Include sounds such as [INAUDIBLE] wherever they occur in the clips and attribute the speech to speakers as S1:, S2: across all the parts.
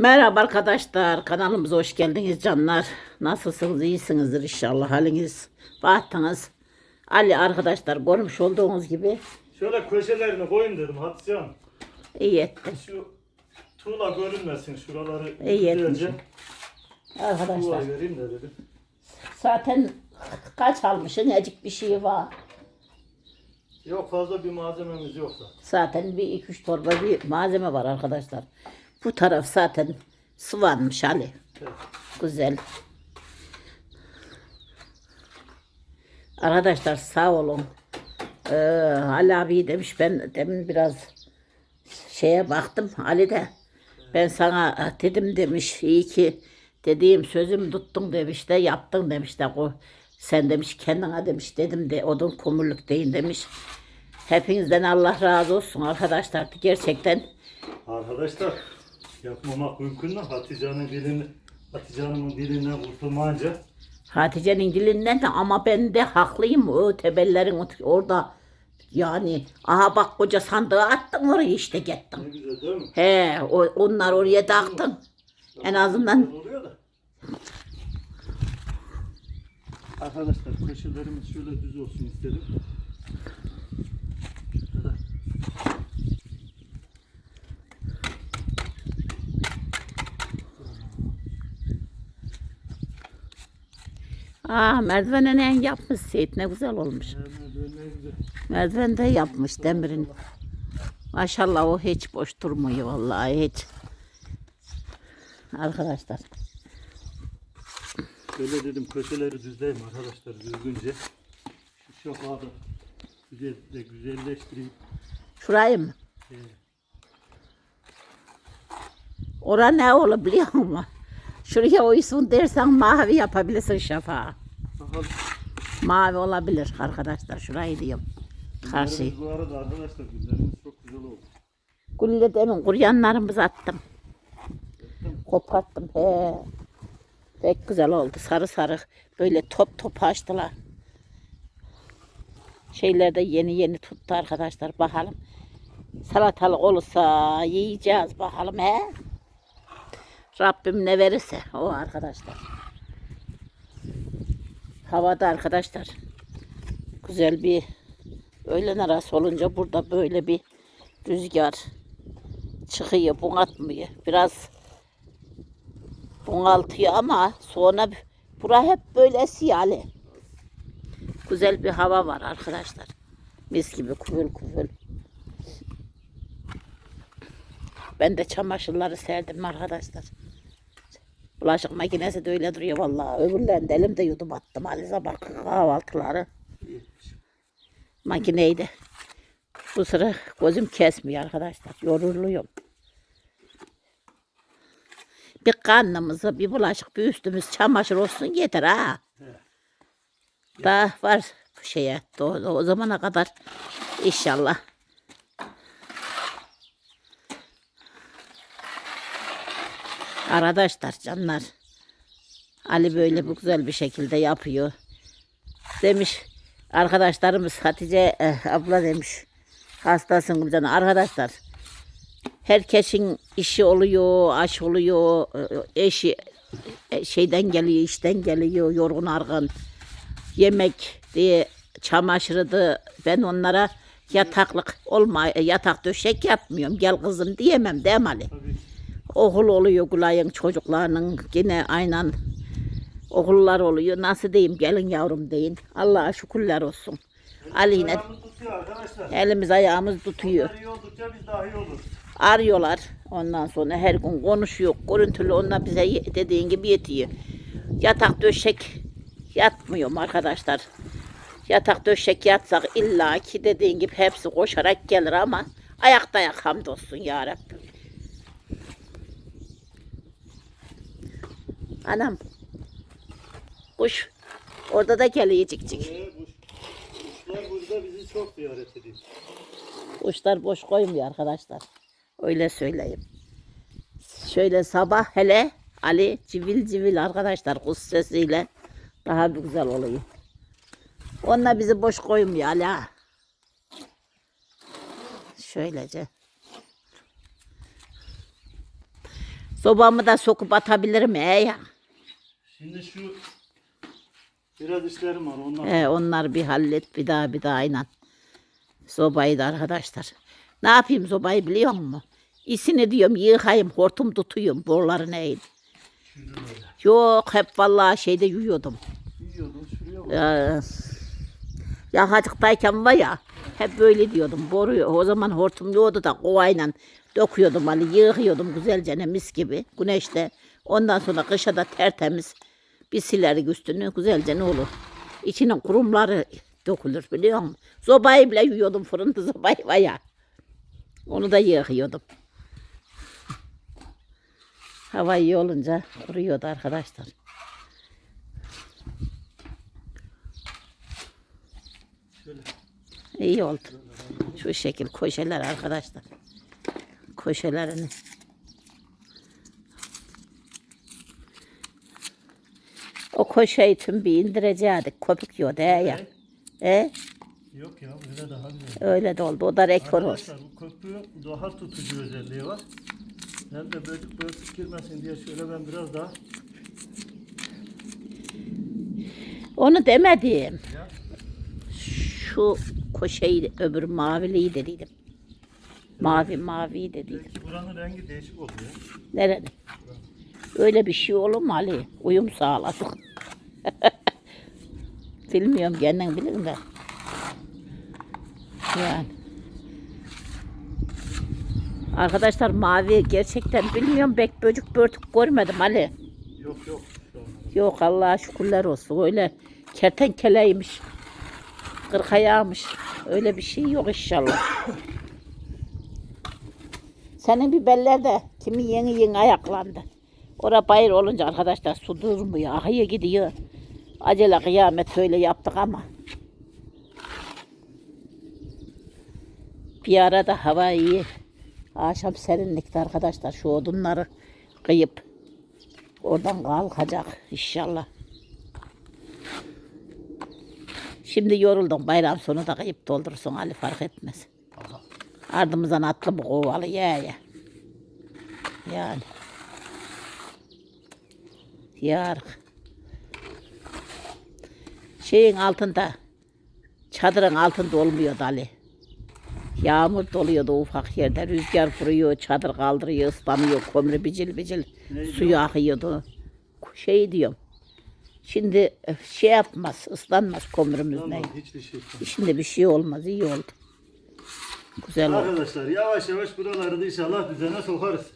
S1: Merhaba arkadaşlar, kanalımıza hoş geldiniz canlar. Nasılsınız, iyisinizdir inşallah haliniz, bahtınız. Ali arkadaşlar görmüş olduğunuz gibi
S2: Şöyle köşelerini koyun dedim Hatice Hanım.
S1: iyi.
S2: Şu tuğla görünmesin şuraları
S1: İyi etmişim. Arkadaşlar
S2: tuğla vereyim de dedim.
S1: zaten kaç almışsın, acık bir şey var.
S2: Yok fazla bir malzememiz yok da.
S1: Zaten bir iki üç torba bir malzeme var arkadaşlar. Bu taraf zaten sıvanmış Ali. Güzel. Arkadaşlar sağ olun. Ee, Ali abi demiş ben demin biraz şeye baktım Ali de ben sana dedim demiş iyi ki dediğim sözüm tuttun demiş de yaptın demiş de o sen demiş kendine demiş dedim de odun kumurluk deyin demiş. Hepinizden Allah razı olsun arkadaşlar gerçekten
S2: Arkadaşlar yapmamak mümkün değil. Hatice Hanım'ın dilini Hatice Hanım'ın dilinden kurtulmayınca
S1: Hatice'nin dilinden de ama ben de haklıyım o tebellerin orada yani aha bak koca sandığı attın oraya işte
S2: ne
S1: gittin.
S2: güzel değil mi?
S1: He o, onlar oraya taktın. En azından
S2: oluyor da. Arkadaşlar köşelerimiz şöyle düz olsun istedim.
S1: Aa merdivene ne yapmış Seyit ne güzel olmuş.
S2: Böyle.
S1: Merdiven de yapmış demirin. Maşallah o hiç boş durmuyor vallahi hiç. Arkadaşlar
S2: Şöyle dedim köşeleri düzleyeyim arkadaşlar düzgünce. Şu şokağı da güzel de güzelleştireyim.
S1: şurayı mı?
S2: Ee,
S1: Ora ne olur biliyor musun? Şuraya uysun dersen mavi yapabilirsin şafağı.
S2: bakalım.
S1: Mavi olabilir arkadaşlar. Şurayı diyorum. Karşı.
S2: Bu arada arkadaşlar günlerimiz çok güzel oldu.
S1: Gülle demin kuryanlarımızı attım. Koparttım. He. Pek güzel oldu. Sarı sarı. Böyle top top açtılar. Şeyler de yeni yeni tuttu arkadaşlar. Bakalım. Salatalık olursa yiyeceğiz bakalım he. Rabbim ne verirse o arkadaşlar. Havada arkadaşlar. Güzel bir öğlen arası olunca burada böyle bir rüzgar çıkıyor, bunaltmıyor. Biraz bunaltıyor ama sonra bura hep böyle esiyor Ali. Güzel bir hava var arkadaşlar. Mis gibi kuvül kuvül. Ben de çamaşırları serdim arkadaşlar. Bulaşık makinesi de öyle duruyor vallahi. Öbürlerini de elimde yudum attım. Ali sabah kahvaltıları. Makineyi de bu sıra gözüm kesmiyor arkadaşlar. Yoruluyorum. Bir karnımızı, bir bulaşık, bir üstümüz çamaşır olsun yeter ha. Daha var şeye, o, o zamana kadar inşallah. Arkadaşlar canlar. Ali böyle bu güzel bir şekilde yapıyor. Demiş arkadaşlarımız Hatice eh, abla demiş. Hastasın Gülcan. Arkadaşlar herkesin işi oluyor, aş oluyor, e, eşi e, şeyden geliyor, işten geliyor, yorgun argın. Yemek diye çamaşırdı. Ben onlara yataklık olma, yatak döşek yapmıyorum. Gel kızım diyemem değil mi Ali?
S2: Tabii.
S1: Okul oluyor Gulay'ın çocuklarının yine aynen okullar oluyor. Nasıl diyeyim gelin yavrum deyin. Allah'a şükürler olsun. Ali
S2: arkadaşlar.
S1: elimiz ayağımız tutuyor.
S2: Onlar iyi oldukça biz daha iyi oluruz.
S1: Arıyorlar. Ondan sonra her gün konuşuyor. Görüntülü onlar bize dediğin gibi yetiyor. Yatak döşek yatmıyorum arkadaşlar. Yatak döşek yatsak illa ki dediğin gibi hepsi koşarak gelir ama ayakta ayak hamdolsun ya Rabbim. Anam. Kuş. Orada da geliyor cik cik.
S2: Ee, kuş, kuşlar burada bizi çok ziyaret ediyor.
S1: Kuşlar boş koymuyor arkadaşlar. Öyle söyleyeyim. Şöyle sabah hele Ali civil civil arkadaşlar kuş sesiyle daha bir güzel oluyor. Onlar bizi boş koymuyor Ali ha. Şöylece. Sobamı da sokup atabilirim he ya.
S2: Şimdi şu biraz işlerim var onlar.
S1: He, onlar bir hallet bir daha bir daha inan. Sobayı da arkadaşlar. Ne yapayım sobayı biliyor musun? İsini diyorum yıkayım hortum tutuyum boruları neyin. Yok hep vallahi şeyde yuyuyordum.
S2: Yiyordum şuraya bak.
S1: Ee, yakacıktayken var ya hep böyle diyordum. Boru o zaman hortum yoktu da kovayla döküyordum hani yıkıyordum güzelce ne mis gibi güneşte. Ondan sonra kışa da tertemiz bir silerik üstünü güzelce ne olur. İçinin kurumları dökülür biliyor musun? Sobayı bile yuyuyordum fırında sobayı var. Onu da yıkıyordum. Hava iyi olunca kuruyordu arkadaşlar. İyi oldu. Şu şekil köşeler arkadaşlar. Köşelerini. O köşeyi tüm bir indirecektik. Köpük yiyordu he ya. E,
S2: Yok ya öyle daha güzel.
S1: öyle de oldu. O da rekor olsun.
S2: Arkadaşlar bu köpüğün daha tutucu özelliği var. Hem de böcek böcek girmesin diye şöyle ben biraz daha
S1: Onu demedim.
S2: ya
S1: Şu köşeyi öbür maviliği dediydim. Mavi mavi dediydim.
S2: belki buranın rengi değişik oluyor.
S1: Nerede? Öyle bir şey olur mu Ali? Uyum sağlasın. [LAUGHS] Bilmiyorum kendin bilin de. Yani. Arkadaşlar mavi gerçekten bilmiyorum bek böcük börtük görmedim Ali.
S2: Yok yok.
S1: Yok Allah'a şükürler olsun. Öyle kertenkeleymiş. Kırkayağmış. Öyle bir şey yok inşallah. [COUGHS] Senin biberler de kimi yeni yeni ayaklandı. Ora bayır olunca arkadaşlar su durmuyor. Ahıya gidiyor. Acele kıyamet öyle yaptık ama. Bir arada hava iyi. Akşam serinlikti arkadaşlar. Şu odunları kıyıp Oradan kalkacak inşallah. Şimdi yoruldum. Bayram sonu da kayıp doldurursun Ali fark etmez. Ardımızdan atlı bu kovalı ye ye. Yani. Yarık. Şeyin altında, çadırın altında olmuyordu Ali. Yağmur doluyordu ufak yerde. Rüzgar vuruyor, çadır kaldırıyor, ıslanıyor. Kömrü bicil bicil
S2: Neydi
S1: suyu akıyordu. Şey diyorum. Şimdi e, şey yapmaz, ıslanmaz kömrümüz ne.
S2: Hiçbir şey.
S1: Şimdi bir şey olmaz, iyi oldu. Güzel oldu.
S2: Arkadaşlar yavaş yavaş buraları da inşallah düzene sokarız.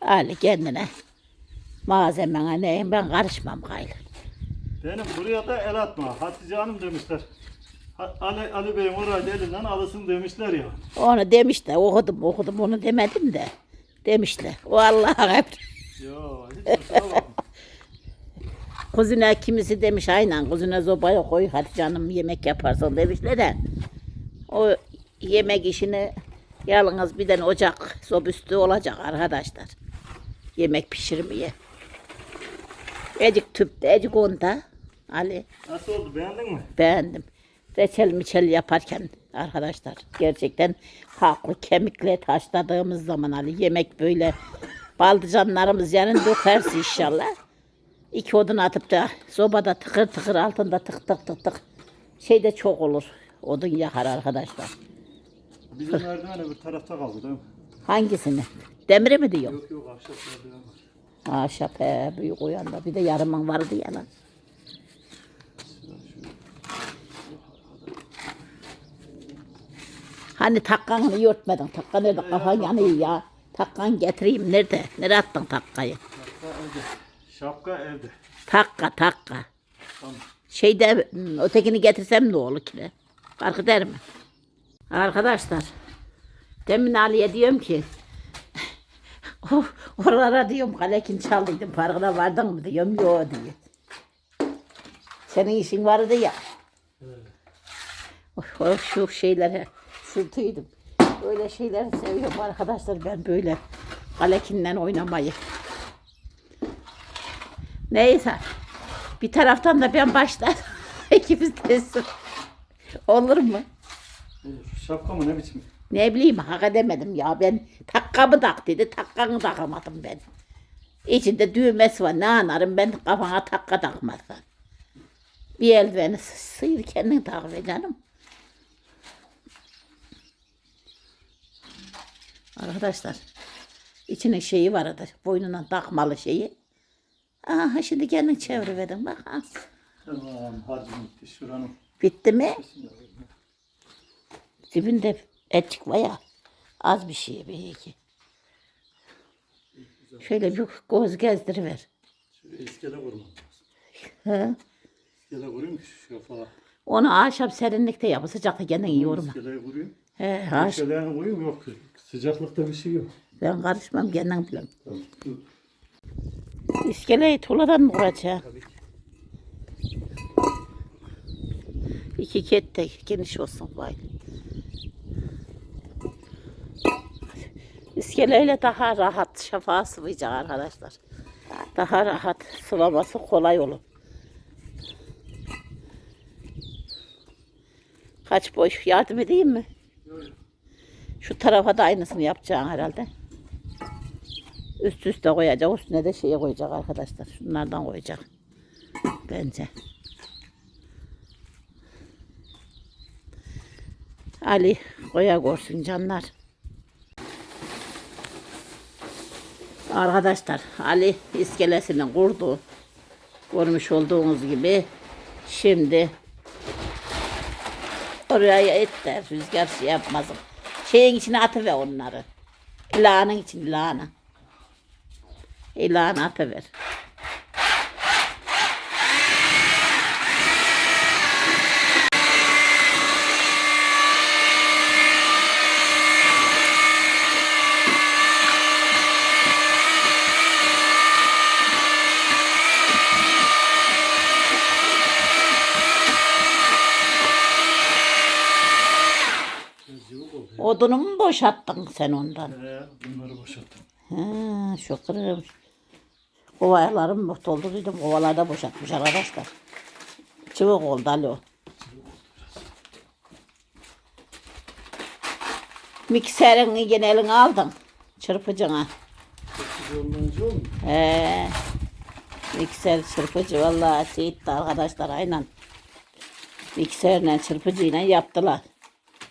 S1: Ali kendine malzemene neyim ben karışmam gayrı.
S2: Benim buraya da el atma. Hatice Hanım demişler. Ali, Ali Bey'in orayı elinden alısın demişler ya.
S1: Onu demiş de okudum okudum onu demedim de demişler. O Allah'a hep
S2: Yo hiç [LAUGHS]
S1: kuzine kimisi demiş aynen kuzine zobaya koy hadi canım yemek yaparsın demişler de o yemek işini yalnız bir tane ocak sobüstü olacak arkadaşlar. Yemek pişirmeye. Ecik tüpte ecik onda Ali.
S2: Nasıl oldu beğendin mi?
S1: Beğendim. Reçel miçel yaparken arkadaşlar gerçekten haklı kemikle taşladığımız zaman Ali yemek böyle baldıcanlarımız yarın dökerse inşallah. İki odun atıp da sobada tıkır tıkır altında tık tık tık tık şey de çok olur. Odun yakar arkadaşlar.
S2: Bizim merdiven öbür tarafta kaldı değil mi?
S1: Hangisini? Demiri mi diyor?
S2: Yok yok ahşap merdiven var.
S1: Ahşap he, büyük uyanda bir de yarımın vardı ya lan. Hani takkanı yörtmedin. Takka nerede? Kafan yanıyor ya. Takkan getireyim. Nerede? Nereye attın takkayı?
S2: Evde. Şapka evde.
S1: Takka takka.
S2: Tamam.
S1: Şeyde hmm, ötekini getirsem ne olur ki? Fark eder mi? Arkadaşlar. Demin Ali'ye diyorum ki "Oh, oralara diyorum kalekin çaldıydım farkına vardın mı diyorum yok diyor. Senin işin vardı ya. O, o şu şeylere sürtüydüm. Böyle şeyleri seviyorum arkadaşlar ben böyle kalekinden oynamayı. Neyse. Bir taraftan da ben başlar. [LAUGHS] İkimiz de Olur mu?
S2: Olur. Şapka mı ne biçim?
S1: Ne bileyim hak edemedim ya ben takkamı tak dedi takkanı takamadım ben. İçinde düğmesi var ne anlarım ben kafana takka takmazsan. Bir eldiveni sıyır kendin tak be canım. Arkadaşlar içinin şeyi var adı boynuna takmalı şeyi. Aha şimdi kendin çeviriverin bak ha.
S2: Tamam hadi bitti şuranın.
S1: Bitti mi? Dibinde etçik var ya. Az bir şey bir iki. Şöyle bir göz gezdiriver.
S2: Şuraya iskele kurmam lazım.
S1: He.
S2: İskele kurayım ki şu şafağa.
S1: Onu akşam serinlikte yap. Sıcakta kendin yiyorum.
S2: İskeleyi kurayım.
S1: He, akşam.
S2: İskeleyi koyayım yok. Sıcaklıkta bir şey yok.
S1: Ben karışmam kendin bilin.
S2: Tamam.
S1: İskeleyi tuğladan mı kuracağım?
S2: Tabii ki.
S1: İki ket de geniş olsun vay. İskeleyle daha rahat şafağı sıvayacak arkadaşlar. Daha rahat sıvaması kolay olur. Kaç boy yardım edeyim mi? Şu tarafa da aynısını yapacaksın herhalde. Üst üste koyacak. Üstüne de şeyi koyacak arkadaşlar. Şunlardan koyacak. Bence. Ali koya görsün canlar. Arkadaşlar Ali iskelesini kurdu. Görmüş olduğunuz gibi. Şimdi oraya etler rüzgar şey yapmasın. Şeyin içine atıver onları. İlağının için ilağına. İlağına atıver.
S2: Biraz cıvık oldu.
S1: Odunu mu boşalttın sen ondan?
S2: He, bunları boşalttım.
S1: Ha, şu kırım. Kovalarım dolduruydum. Kovalarda boşaltmış arkadaşlar. Çubuk oldu alo. Mikserini yine eline aldın. Çırpıcına. He. Mikser çırpıcı vallahi de arkadaşlar aynen. Mikserle çırpıcıyla yaptılar.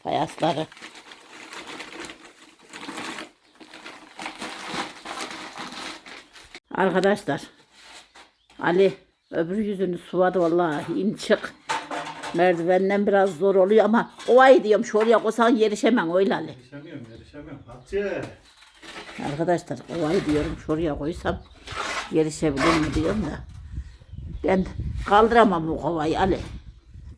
S1: Fayasları. Arkadaşlar Ali öbür yüzünü suvadı vallahi in çık. Merdivenden biraz zor oluyor ama o ay diyorum şuraya koysan yerişemem öyle Ali.
S2: Yarışamıyorum, yarışamıyorum. Hatice.
S1: Arkadaşlar kolay diyorum şuraya koysam yarışabilir mi diyorum da. Ben kaldıramam bu kovayı Ali.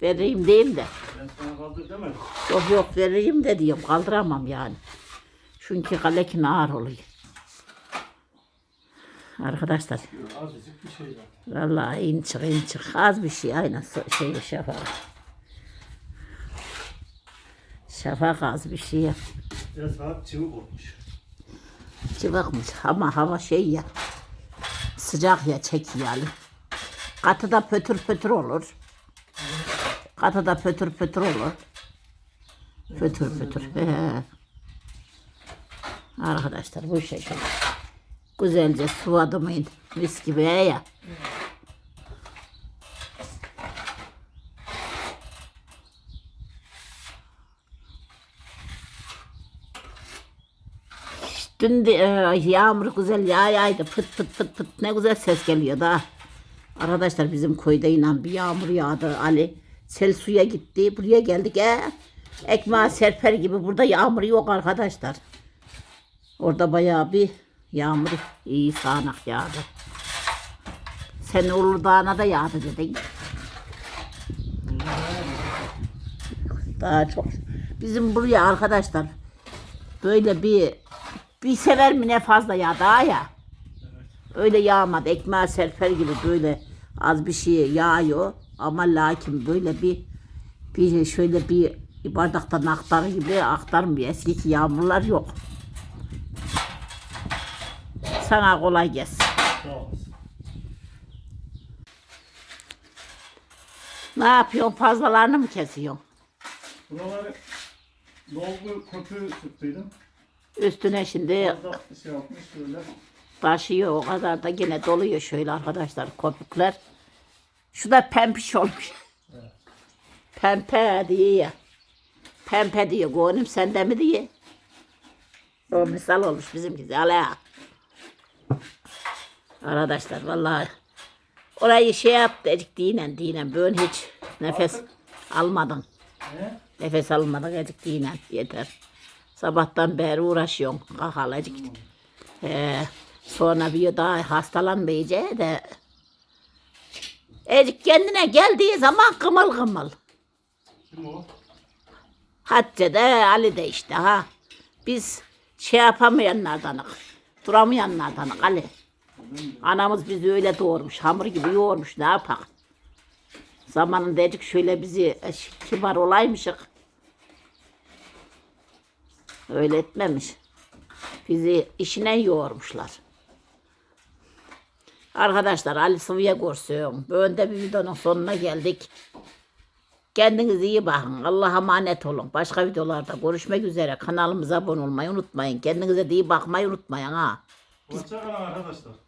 S1: Vereyim diyeyim de.
S2: Ben sana kaldır demedim.
S1: Yok yok vereyim de diyorum kaldıramam yani. Çünkü kalekin ağır oluyor. Arkadaşlar
S2: Azıcık bir şey zaten.
S1: vallahi in çık in çık az bir şey aynen şey şafak. Şafak az bir şey.
S2: Biraz hafif çığlık olmuş.
S1: Cıvıkmış ama hava şey ya. Sıcak ya çekiyor Ali. Katı da pötür pötür olur. Katı da pötür pötür olur. Pötür pötür. He. Arkadaşlar bu şekilde. Güzelce sıvadım mis gibi ya. Dün de, e, yağmur güzel yağaydı. Pıt pıt pıt pıt ne güzel ses geliyor da. Arkadaşlar bizim köyde inan bir yağmur yağdı Ali. Sel suya gitti. Buraya geldik. E, ekmeği serper gibi. Burada yağmur yok arkadaşlar. Orada bayağı bir yağmur iyi sağanak yağdı. Sen Uludağ'ına da yağdı dedin. Daha çok. Bizim buraya arkadaşlar böyle bir bir sever mi ne fazla yağdı ha ya. Öyle yağmadı. Ekmeğe serper gibi böyle az bir şey yağıyor. Ama lakin böyle bir bir şöyle bir bardaktan aktar gibi aktarmıyor. Eskiki yağmurlar yok. Sana kolay gelsin.
S2: Sağ olasın.
S1: Ne yapıyorsun? Fazlalarını mı kesiyorsun?
S2: Buraları Dolgu köpüğü sıktıydım.
S1: Üstüne şimdi
S2: Fazla şey yapmış şöyle.
S1: taşıyor o kadar da yine doluyor şöyle arkadaşlar kopuklar. Şu da pempiş olmuş. Pempe diye ya. Pempe diyor gönlüm sende mi diye. O misal olmuş bizimki. Ala. Arkadaşlar vallahi orayı şey yap dedik dinen dinen böyle hiç nefes almadın.
S2: He?
S1: Nefes almadık edik dinen yeter. Sabahtan beri uğraşıyorum kakalacık. Ee, sonra bir daha hastalanmayacak de Ecik kendine geldiği zaman kımıl kımıl.
S2: Kim o?
S1: Hatice de Ali de işte ha. Biz şey yapamayanlardanık. Duramayanlardanık Ali. Anamız bizi öyle doğurmuş. Hamur gibi yoğurmuş. Ne yapak? Zamanında ecik şöyle bizi e, kibar olaymışık. Öyle etmemiş. Bizi işine yoğurmuşlar. Arkadaşlar Ali Sıvı'ya görsün. Böyle de bir videonun sonuna geldik. Kendinize iyi bakın. Allah'a emanet olun. Başka videolarda görüşmek üzere. Kanalımıza abone olmayı unutmayın. Kendinize de iyi bakmayı unutmayın ha.
S2: Hoşçakalın arkadaşlar.